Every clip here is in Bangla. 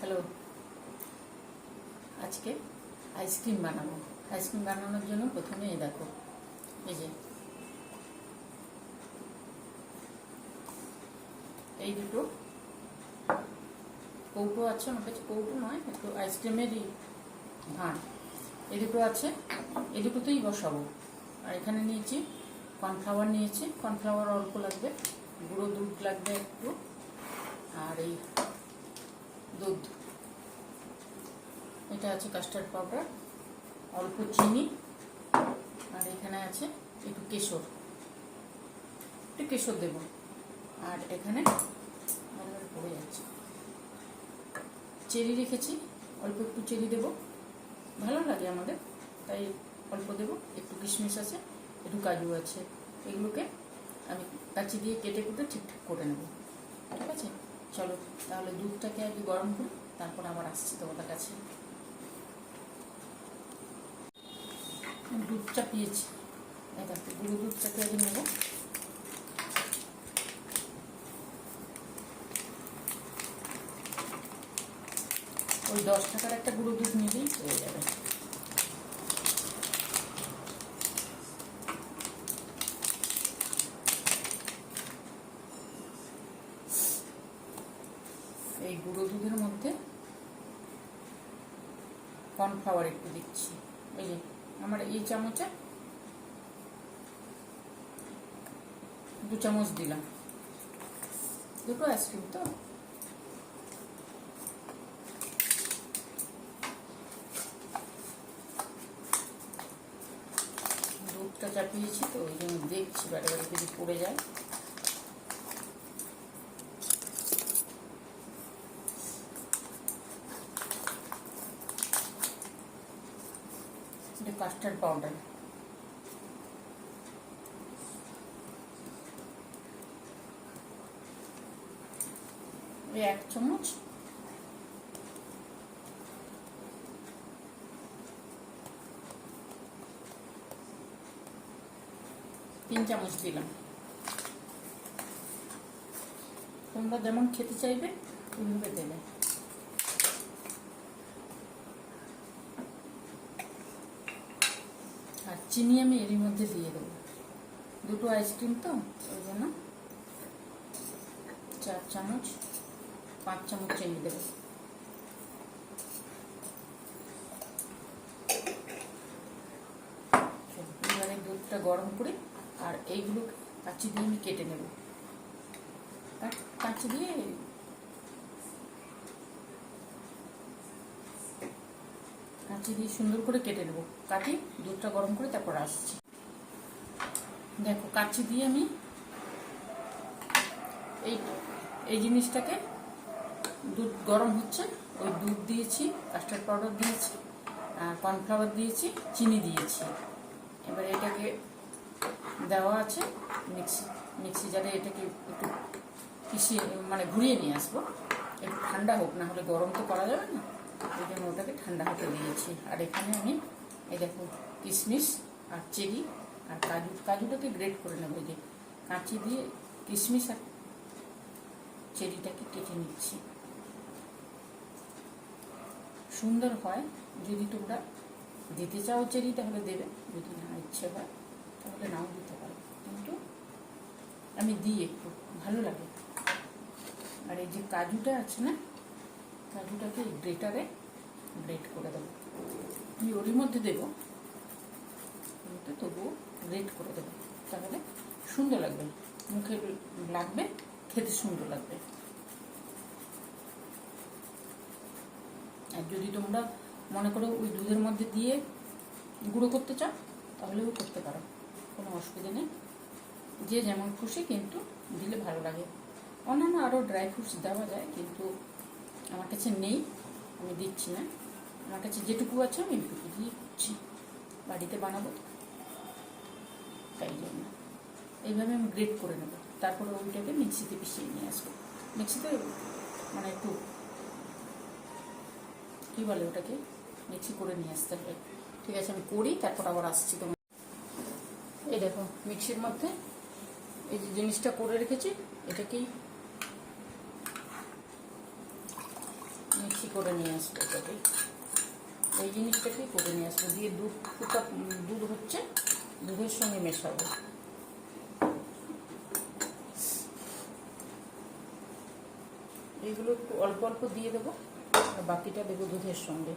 হ্যালো। আজকে আইসক্রিম বানাবো। আইসক্রিম বানানোর জন্য প্রথমে এই দেখো, এই যে। এই দুটো কৌটো আছে, আমার কাছে কৌটো নয়, একটু আইসক্রিমেরই ভাঁড়। এই দুটো আছে, এই দুটোতেই বসাবো। আর এখানে নিয়েছি কর্নফ্লাওয়ার নিয়েছি, কর্নফ্লাওয়ার অল্প লাগবে, গুঁড়ো দুধ লাগবে একটু। আর এই দুধ এটা আছে কাস্টার্ড পাউডার অল্প চিনি, আর এখানে আছে একটু কেশর। একটু কেশর দেব। আর এখানে পড়ে যাচ্ছে। চেরি রেখেছি, অল্প একটু চেরি দেব। ভালো লাগে আমাদের, তাই অল্প দেব। একটু কিশমিশ আছে, একটু কাজু আছে, এগুলোকে আমি কাচি দিয়ে কেটে কুটে ঠিকঠাক করে নেব। ঠিক আছে? চলো, তাহলে দুধটাকে আগে গরম করি, তারপর আবার আসছি তোমাদের কাছে। দুধ চাপিয়েছি। এই দেখো গুঁড়ো দুধটাকে আগে নেব। ওই দশ টাকার একটা গুঁড়ো দুধ নিলেই হয়ে যাবে। এই গুঁড়ো দুধের মধ্যে কর্নফ্লাওয়ার একটু দিচ্ছি। এই যে আমার এই চামচে দু চামচ দিলাম। দুটো আইসক্রিম তো। দুধটা চাপিয়েছি তো, ওই জন্য দেখছি বারে বারে যদি পড়ে যায়। কাস্টার্ড পাউডার এক চামচ। তিন চামচ দিলাম। তোমরা যেমন খেতে চাইবে ওইভাবে দেবে আর চিনি আমি এরই মধ্যে দিয়ে দেবো। দুটো আইসক্রিম তো, ওই জন্য চার চামচ, পাঁচ চামচ চিনি দেবো। এবারে দুধটা গরম করে আর এইগুলোকে কাঁচি দিয়ে আমি কেটে নেব। কাঁচি দিয়ে কাঁচি দিয়ে সুন্দর করে কেটে দেবো। কাটি, দুধটা গরম করে তারপর আসছি। দেখো, কাঁচি দিয়ে আমি এই এই জিনিসটাকে দুধ গরম হচ্ছে, ওই দুধ দিয়েছি, কাস্টার্ড পাউডার দিয়েছি, আর কর্নফ্লাওয়ার দিয়েছি, চিনি দিয়েছি। এবার এটাকে দেওয়া আছে, মিক্সি মিক্সি জারে এটাকে একটু পিষিয়ে মানে ঘুরিয়ে নিয়ে আসব। একটু ঠান্ডা হোক, না হলে গরম তো করা যাবে না। ওই জন্য ওটাকে ঠান্ডা হতে দিয়েছি। আর এখানে আমি, এই দেখো, কিশমিশ আর চেরি আর কাজু, কাজুটাকে গ্রেট করে নেব যে কাঁচি দিয়ে কিশমিশ আর চেরিটাকে কেটে নিচ্ছি। সুন্দর হয়। যদি তোমরা দিতে চাও চেরি তাহলে দেবে। যদি না, ইচ্ছে হয়, তাহলে নাও দিতে পারো। কিন্তু আমি দিই একটু, ভালো লাগে। আর এই যে কাজুটা আছে না কাজুটাকে গ্রেটারে গ্রেট করে দেবো। ওরই মধ্যে দেবো। তবুও গ্রেট করে দেবো। তাহলে সুন্দর লাগবে। মুখে লাগবে, খেতে সুন্দর লাগবে। আর যদি তোমরা মনে করো ওই দুধের মধ্যে দিয়ে গুঁড়ো করতে চাও, তাহলেও করতে পারো। কোনো অসুবিধা নেই। যে যেমন খুশি, কিন্তু দিলে ভালো লাগে। অন্যান্য আরও ড্রাই ফ্রুটস দেওয়া যায়, কিন্তু আমার কাছে নেই, আমি দিচ্ছি না। আমার কাছে যেটুকু আছে আমি এইটুকু দিয়ে দিচ্ছি। বাড়িতে বানাবো, তাই জন্য। এইভাবে আমি গ্রেট করে নেব। তারপরে ওইটাকে মিক্সিতে পিষিয়ে নিয়ে আসব। মিক্সিতে মানে একটু কী বলে ওটাকে? মিক্সি করে নিয়ে আসতে হবে। ঠিক আছে, আমি করি, তারপর আবার আসছি তোমার। এই দেখো, মিক্সির মধ্যে এই যে জিনিসটা করে রেখেছি, এটাকেই মিক্সি করে নিয়ে আসব এটাকে এই জিনিসটাকেই করে নিয়ে আসব? দিয়ে দুধ ফুটা দুধ হচ্ছে দুধের সঙ্গে মেশাবো। এইগুলো একটু অল্প অল্প দিয়ে দেবো, আর বাকিটা দেবো দুধের সঙ্গে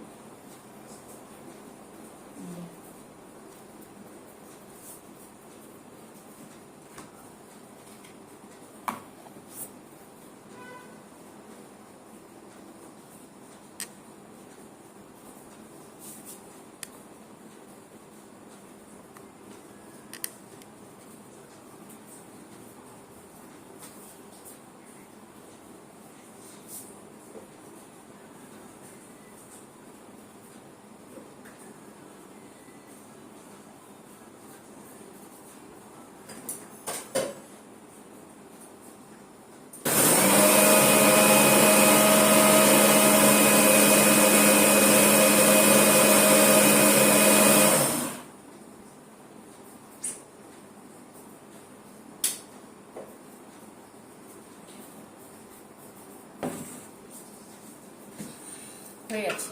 হয়ে গেছে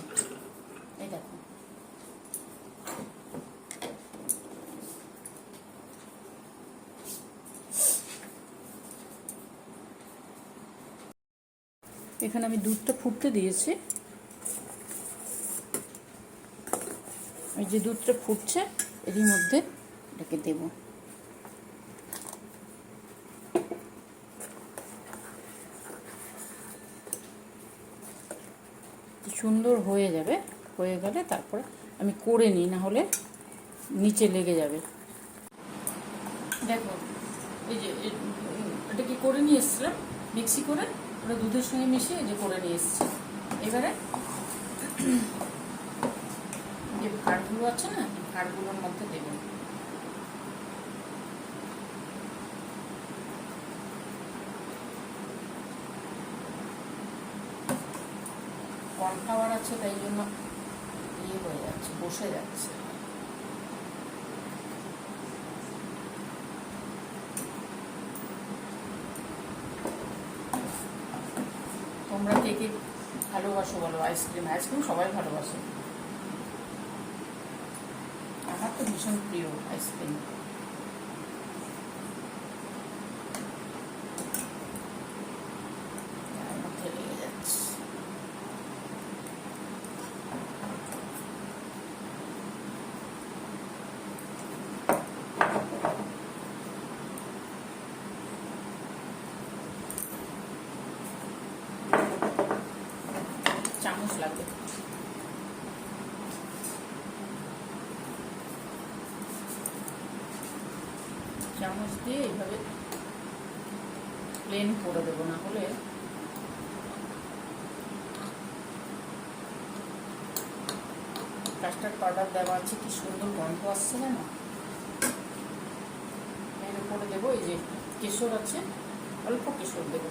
এই দেখো এখানে আমি দুধটা ফুটতে দিয়েছি। এই যে দুধটা ফুটছে, এরই মধ্যে এটাকে দেবো। সুন্দর হয়ে যাবে, হয়ে গেলে তারপরে আমি করে নিই, না হলে নিচে লেগে যাবে। দেখো, এই যে, এ- এটা কি করে নিয়ে এসেছিলাম, মিক্সি করে। ওটা দুধের সঙ্গে মিশিয়ে যে করে নিয়ে এসেছি। এবারে যে ভাড়গুলো আছে না, এই মধ্যে দেবেন কর্নফ্লাওয়ার আছে, তাই জন্য ইয়ে হয়ে যাচ্ছে, বসে যাচ্ছে। তোমরা কে কে ভালোবাসো বলো? আইসক্রিম আইসক্রিম সবাই ভালোবাসে। আমার তো ভীষণ প্রিয় আইসক্রিম মধ্যে লেগে যাচ্ছে চামচ লাগবে। চামচ দিয়ে এইভাবে প্লেন করে দেবো, না হলে কাস্টার্ড পাউডার দেওয়া আছে, কি সুন্দর গন্ধ আসছে না এর উপরে দেবো, এই যে কেশর আছে, অল্প কেশর দেবো।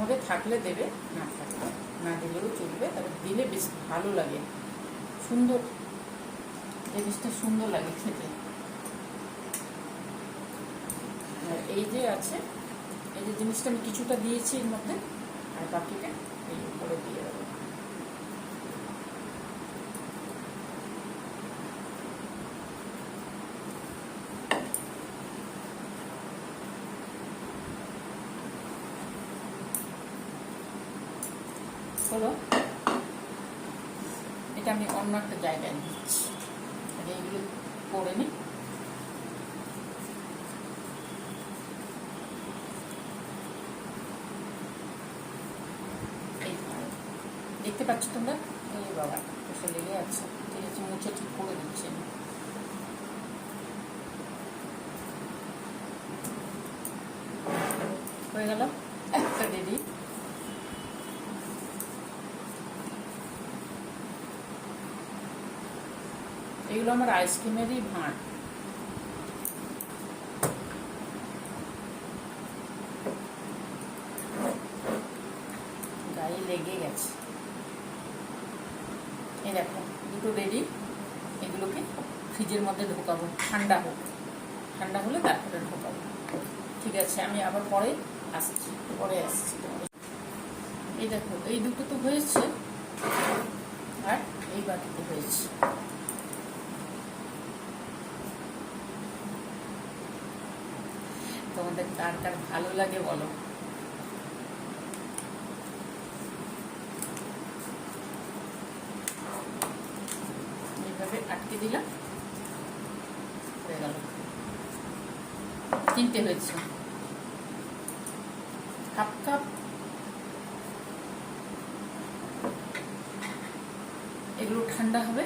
তোমাদের থাকলে দেবে, না থাকলে না দিলেও চলবে, তবে দিলে বেশ ভালো লাগে। সুন্দর জিনিসটা সুন্দর লাগে খেতে। এই যে আছে, এই যে জিনিসটা আমি কিছুটা দিয়েছি এর মধ্যে, আর বাকিটা এই উপরে দিয়ে দেবো। হলো, এটা আমি অন্য একটা জায়গায় দিচ্ছি আগে এগুলো করে নিই। দেখতে পাচ্ছ তোমরা? এই বাবা, এসে লেগে আছে। ঠিক আছে, মুছে ঠিক করে দিচ্ছি আমি। হয়ে গেল? একটা রেডি এগুলো আমার আইসক্রিমেরই ভাঁড়। গায়ে লেগে গেছে। এই দেখো, দুটো রেডি এগুলোকে ফ্রিজের মধ্যে ঢোকাবো, ঠান্ডা হোক। ঠান্ডা হলে তারপরে ঢোকাবো। ঠিক আছে, আমি আবার পরে আসছি পরে আসছি এই দেখো, এই দুটো তো হয়েছে, আর এই বাটিতে হয়েছে। তোমাদের কার কার ভালো লাগে বলো। এইভাবে আটকে দিলাম, হয়ে গেল। তিনটে হয়েছে। কাপ। এগুলো ঠান্ডা হবে।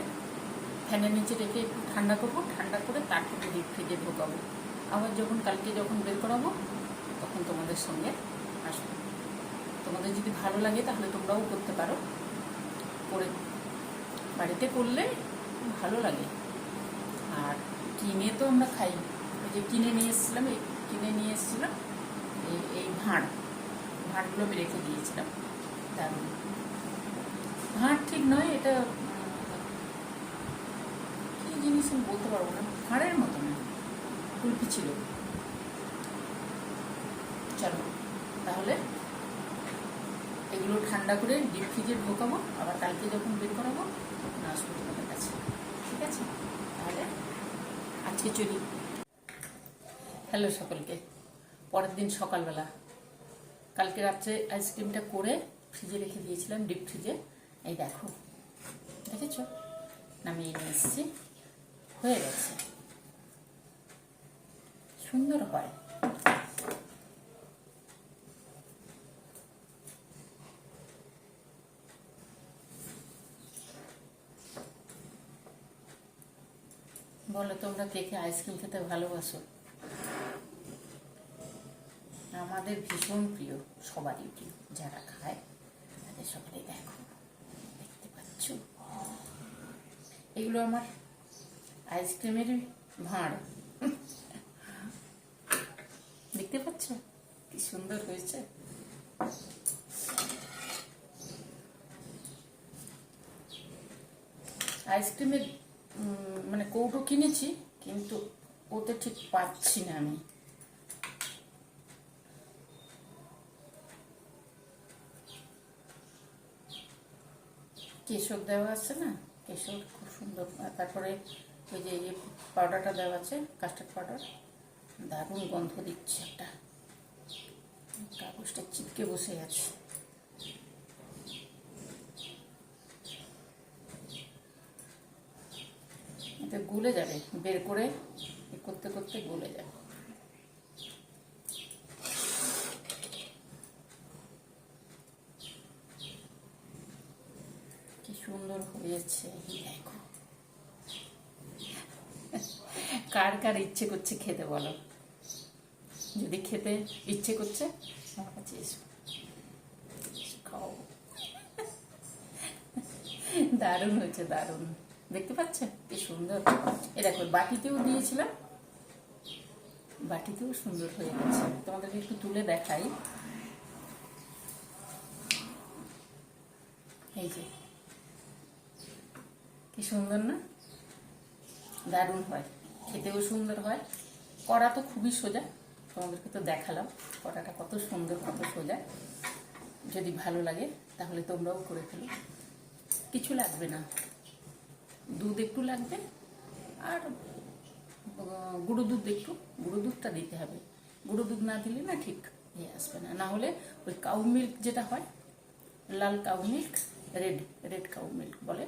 ফ্যানের নিচে রেখে একটু ঠান্ডা করব। ঠান্ডা করে তারপরে ডিপ ফ্রিজে ঢোকাবো। আবার যখন কালকে যখন বের করাবো, তখন তোমাদের সঙ্গে আসব। তোমাদের যদি ভালো লাগে তাহলে তোমরাও করতে পারো। করে বাড়িতে করলে ভালো লাগে। আর কিনে তো আমরা খাই। ওই যে কিনে নিয়ে এসেছিলাম, এই কিনে নিয়ে এসেছিলাম, এই এই ভাঁড়। ভাঁড়গুলো আমি রেখে দিয়েছিলাম। দারুণ। ভাঁড় ঠিক নয়, এটা কি জিনিস আমি বলতে পারব না। ভাঁড়ের মতো না কুলপি ছিল। চলো, তাহলে এগুলো ঠান্ডা করে ডিপ ফ্রিজে ঢোকাবো আবার কালকে যখন বের করাবো আসব তোমাদের কাছে। ঠিক আছে? তাহলে আজকে চলি। হ্যালো সকলকে। পরের দিন সকালবেলা। কালকে রাত্রে আইসক্রিমটা করে ফ্রিজে রেখে দিয়েছিলাম ডিপ ফ্রিজে এই দেখো। দেখেছ? নামিয়ে নিয়ে এসেছি। হয়ে গেছে। সুন্দর হয়। বলো, তোমরা কে কে আইসক্রিম খেতে ভালোবাসো? আমাদের ভীষণ প্রিয়, সবারই প্রিয়, যারা খায়, তাদের সকালে দেখো, দেখতে পাচ্ছ? এগুলো আমার আইসক্রিমের ভাঁড়। দেখতে পাচ্ছ? কি সুন্দর হয়েছে। আইসক্রিমের মানে কৌটো কিনেছি, কিন্তু ওতে ঠিক পাচ্ছি না আমি। কেশর দেওয়া আছে না? কেশর খুব সুন্দর। তারপরে ওই যে পাউডারটা দেওয়া আছে কাস্টার্ড পাউডার দারুণ গন্ধ দিচ্ছে একটা। কাগজটা চিপকে বসে আছে। গলে যাবে, বের করে করতে করতে গলে যাবে। কি সুন্দর হয়েছে, দেখো। কার কার ইচ্ছে করছে খেতে বলো? যদি খেতে ইচ্ছে করছে আমার কাছে এসো খাও। দারুণ হয়েছে, দারুণ। দেখতে পাচ্ছ কি সুন্দর। এ দেখো, বাটিতেও দিয়েছিলাম। বাটিতেও সুন্দর হয়ে গেছে। তোমাদেরকে একটু তুলে দেখাই। এই যে। কি সুন্দর না? দারুণ হয়। খেতেও সুন্দর হয়। করা তো খুবই সোজা, তোমাদেরকে তো দেখালাম। করাটা কত সুন্দর, কত সোজা। যদি ভালো লাগে, তাহলে তোমরাও করে ফেলো। কিছু লাগবে না। দুধ একটু লাগবে, আর গুঁড়ো দুধ একটু। গুঁড়ো দুধটা দিতে হবে। গুঁড়ো দুধ না দিলে না ঠিক ইয়ে আসবে না। না হলে ওই কাউ মিল্ক যেটা হয়, লাল cow milk red red cow milk বলে,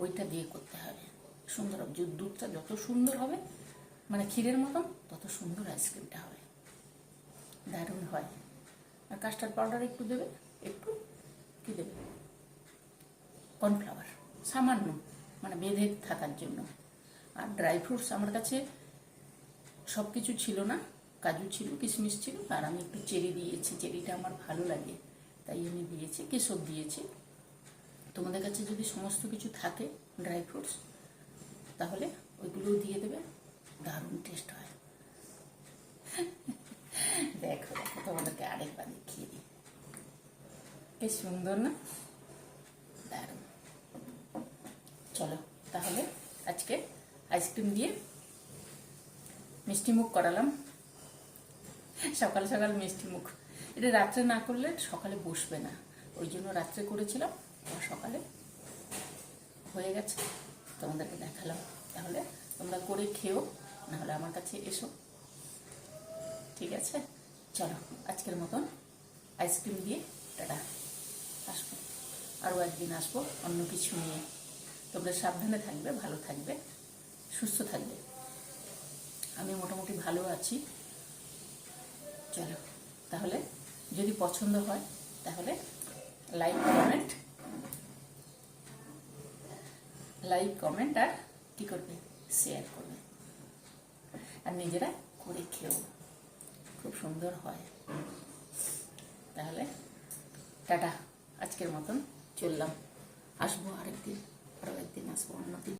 ওইটা দিয়ে করতে হবে। সুন্দর হবে। দুধটা যত সুন্দর হবে মানে ক্ষীরের মতন, তত সুন্দর আইসক্রিমটা হবে। দারুণ হয়। আর কাস্টার্ড পাউডার একটু দেবে, একটু কি দেবে? কর্নফ্লাওয়ার সামান্য মানে বেঁধে থাকার জন্য। আর ড্রাই ফ্রুটস আমার কাছে সব কিছু ছিল না, কাজু ছিল, কিশমিশ ছিল, আর আমি একটু চেরি দিয়েছি, চেরিটা আমার ভালো লাগে, তাই আমি দিয়েছি কেশব দিয়েছি। তোমাদের কাছে যদি সমস্ত কিছু থাকে ড্রাই ফ্রুটস তাহলে ওইগুলোও দিয়ে দেবে। দারুণ টেস্ট হয়। দেখো দেখো, তোমাদেরকে আরেকবার দেখিয়ে দিই। বেশ সুন্দর না? দারুণ। চলো, তাহলে আজকে আইসক্রিম দিয়ে মিষ্টি মুখ করালাম। সকাল সকাল মিষ্টি মুখ এটা রাত্রে না করলে সকালে বসবে না। ওই জন্য রাত্রে করেছিলাম সকালে হয়ে গেছে। তোমাদেরকে দেখালাম। তাহলে তোমরা করে খেও, নাহলে আমার কাছে এসো। ঠিক আছে? চলো, আজকের মতন আইসক্রিম দিয়ে টাটা। আসব। আরও একদিন আসব, অন্য কিছু নিয়ে। তোমরা সাবধানে থাকবে, ভালো থাকবে, সুস্থ থাকবে। আমি মোটামুটি ভালো আছি। চলো, তাহলে যদি পছন্দ হয়, তাহলে লাইক কমেন্ট লাইক কমেন্ট আর কী করবে? শেয়ার করবে। আর নিজেরা করে খেও। খুব সুন্দর হয়। তাহলে টাটা। আজকের মতন চললাম। আসব আরেকদিন আরও একদিন আসব অন্যদিন